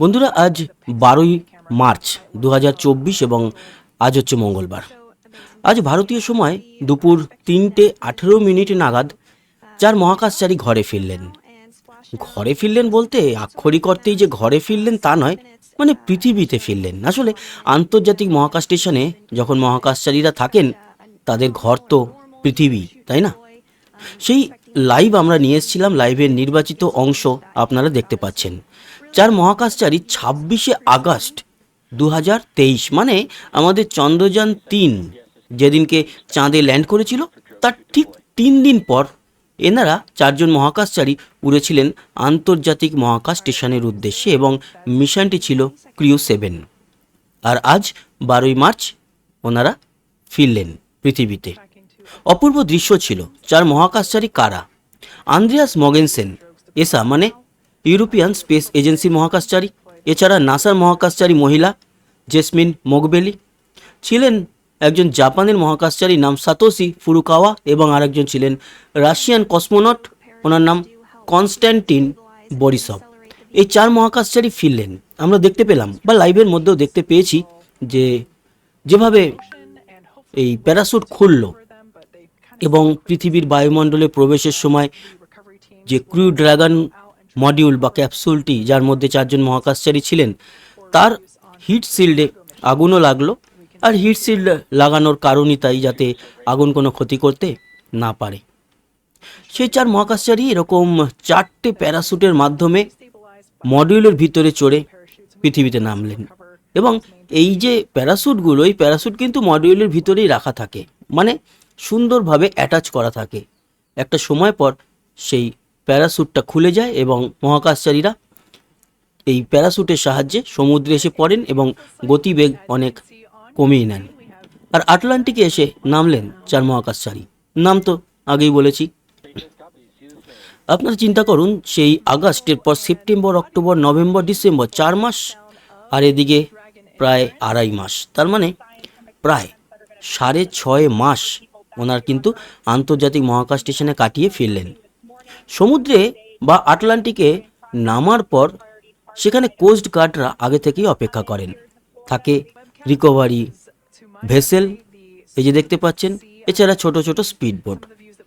বন্ধুরা আজ বারোই মার্চ দু হাজার চব্বিশ এবং আজ হচ্ছে মঙ্গলবার। আজ ভারতীয় সময় দুপুর তিনটে আঠেরো মিনিট নাগাদ চার মহাকাশচারী ঘরে ফিরলেন। ঘরে ফিরলেন বলতে আক্ষরিক অর্থেই যে ঘরে ফিরলেন তা নয় মানে পৃথিবীতে ফিরলেন। আসলে আন্তর্জাতিক মহাকাশ স্টেশনে যখন মহাকাশচারীরা থাকেন তাদের ঘর তো পৃথিবী তাই না? সেই লাইভ আমরা নিয়ে এসেছিলাম লাইভের নির্বাচিত অংশ আপনারা দেখতে পাচ্ছেন। চার মহাকাশচারী ছাব্বিশে আগস্ট দু হাজার তেইশ মানে আমাদের চন্দ্রযান তিন যেদিনকে চাঁদে ল্যান্ড করেছিল, তার ঠিক তিন দিন পর এনারা চারজন মহাকাশচারী উড়েছিলেন আন্তর্জাতিক মহাকাশ স্টেশনের উদ্দেশ্যে এবং মিশনটি ছিল ক্রিউ সেভেন আর আজ বারোই মার্চ ওনারা ফিরলেন পৃথিবীতে। অপূর্ব দৃশ্য ছিল চার মহাকাশচারী কারা? আন্দ্রিয়াস মগেনসেন, এসা মানে ইউরোপিয়ান স্পেস এজেন্সি মহাকাশচারী, এছাড়া নাসার মহাকাশচারী মহিলা জেসমিন মোগবেলি। ছিলেন একজন জাপানের মহাকাশচারী নাম সাতোসি ফুরুকাওয়া এবং আরেকজন ছিলেন রাশিয়ান কসমোনট, ওনার নাম কনস্ট্যান্টিন বরিসভ। এই চার মহাকাশচারী ফিরলেন। আমরা দেখতে পেলাম, বা লাইভের মধ্যেও দেখতে পেয়েছি যে যেভাবে এই প্যারাসুট খুললো এবং পৃথিবীর বায়ুমণ্ডলে প্রবেশের সময় যে ক্রু ড্রাগন মডিউল বা ক্যাপসুলটি, যার মধ্যে চারজন মহাকাশচারী ছিলেন, তার হিট শিল্ডে আগুনও লাগল। আর হিট শিল্ড লাগানোর কারণই তাই যাতে আগুন কোনো ক্ষতি করতে না পারে। সেই চার মহাকাশচারী এরকম চারটে প্যারাসুটের মাধ্যমে মডিউলের ভিতরে চড়ে পৃথিবীতে নামলেন। এবং এই যে প্যারাসুটগুলো, এই প্যারাসুট কিন্তু মডিউলের ভিতরেই রাখা থাকে। মানে সুন্দরভাবে অ্যাটাচ করা থাকে। একটা সময় পর সেই প্যারাসুটটা খুলে যায় এবং মহাকাশচারীরা এই প্যারাসুটের সাহায্যে সমুদ্রে এসে পড়েন এবং গতিবেগ অনেক কমিয়ে নেন। আর আটলান্টিকে এসে নামলেন চার মহাকাশচারী। নাম তো আগেই বলেছি। আপনারা চিন্তা করুন, সেই আগস্টের পর সেপ্টেম্বর, অক্টোবর, নভেম্বর, ডিসেম্বর চার মাস, আর এদিকে প্রায় আড়াই মাস। তার মানে প্রায় সাড়ে ছয় মাস ওনার কিন্তু আন্তর্জাতিক মহাকাশ স্টেশনে কাটিয়ে ফিরলেন। সমুদ্রে বা আটলান্টিকে নামার পর সেখানে কোস্ট গার্ডরা আগে থেকেই অপেক্ষা করেন। থাকে রিকভারি ভেসেল এই যে দেখতে পাচ্ছেন, এছাড়া ছোট ছোট স্পিড বোট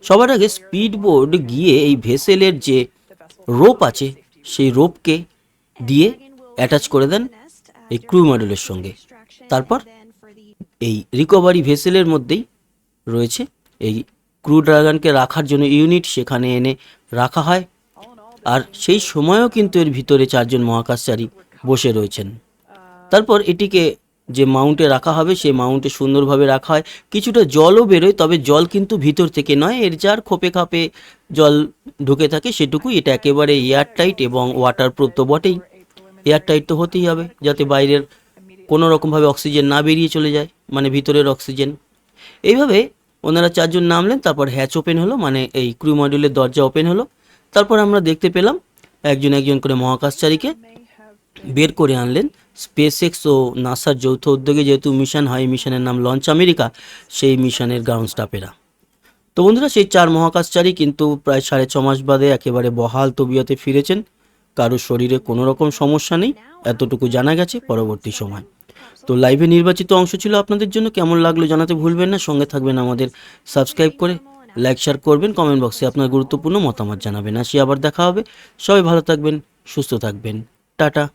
সবার আগে স্পিড বোট গিয়ে এই ভেসেলের যে রোপ আছে, সেই রোপকে দিয়ে অ্যাটাচ করে দেন এই ক্রু মডেলের সঙ্গে। তারপর এই রিকভারি ভেসেলের মধ্যেই রয়েছে। এই ক্রু ড্রাগনকে রাখার জন্য ইউনিট সেখানে এনে রাখা হয়। আর সেই সময়ও কিন্তু এর ভিতরে চারজন মহাকাশচারী বসে রয়েছেন। তারপর এটিকে যে মাউন্টে রাখা হবে, সেই মাউন্টে সুন্দরভাবে রাখা হয়। কিছুটা জলও বেরোয়, তবে জল কিন্তু ভিতর থেকে নয়। এর যার খোপে খাপে জল ঢুকে থাকে, সেটুকুই। এটা একেবারে এয়ার টাইট এবং ওয়াটার প্রুফ তো বটেই। এয়ার টাইট তো হতেই হবে, যাতে বাইরের কোনো রকমভাবে অক্সিজেন না বেরিয়ে চলে যায় মানে ভিতরের অক্সিজেন। এইভাবে ওনারা চারজন নামলেন, তারপর হ্যাচ ওপেন হলো মানে এই ক্রু মডিউলের দরজা ওপেন হলো। তারপর আমরা দেখতে পেলাম একজন একজন করে মহাকাশচারীকে বের করে আনলেন। স্পেস এক্স ও নাসার যৌথ উদ্যোগে যেহেতু মিশন হয় মিশনের নাম লঞ্চ আমেরিকা সেই মিশনের গ্রাউন্ড স্টাফেরা তো বন্ধুরা, সেই চার মহাকাশচারী কিন্তু প্রায় সাড়ে ছ মাস বাদে একেবারে বহাল তবিয়তে ফিরেছেন। কারোর শরীরে কোনো রকম সমস্যা নেই, এতটুকু জানা গেছে, পরবর্তী সময়। তো লাইভে নির্বাচিত অংশ ছিল আপনাদের জন্য। কেমন লাগল জানাতে ভুলবেন না। সঙ্গে থাকবেন আমাদের সাবস্ক্রাইব করে। লাইক শেয়ার করবেন। কমেন্ট বক্সে আপনার গুরুত্বপূর্ণ মতামত জানাবেন। আসি আবার দেখা হবে। সবাই ভালো থাকবেন, সুস্থ থাকবেন। টাটা।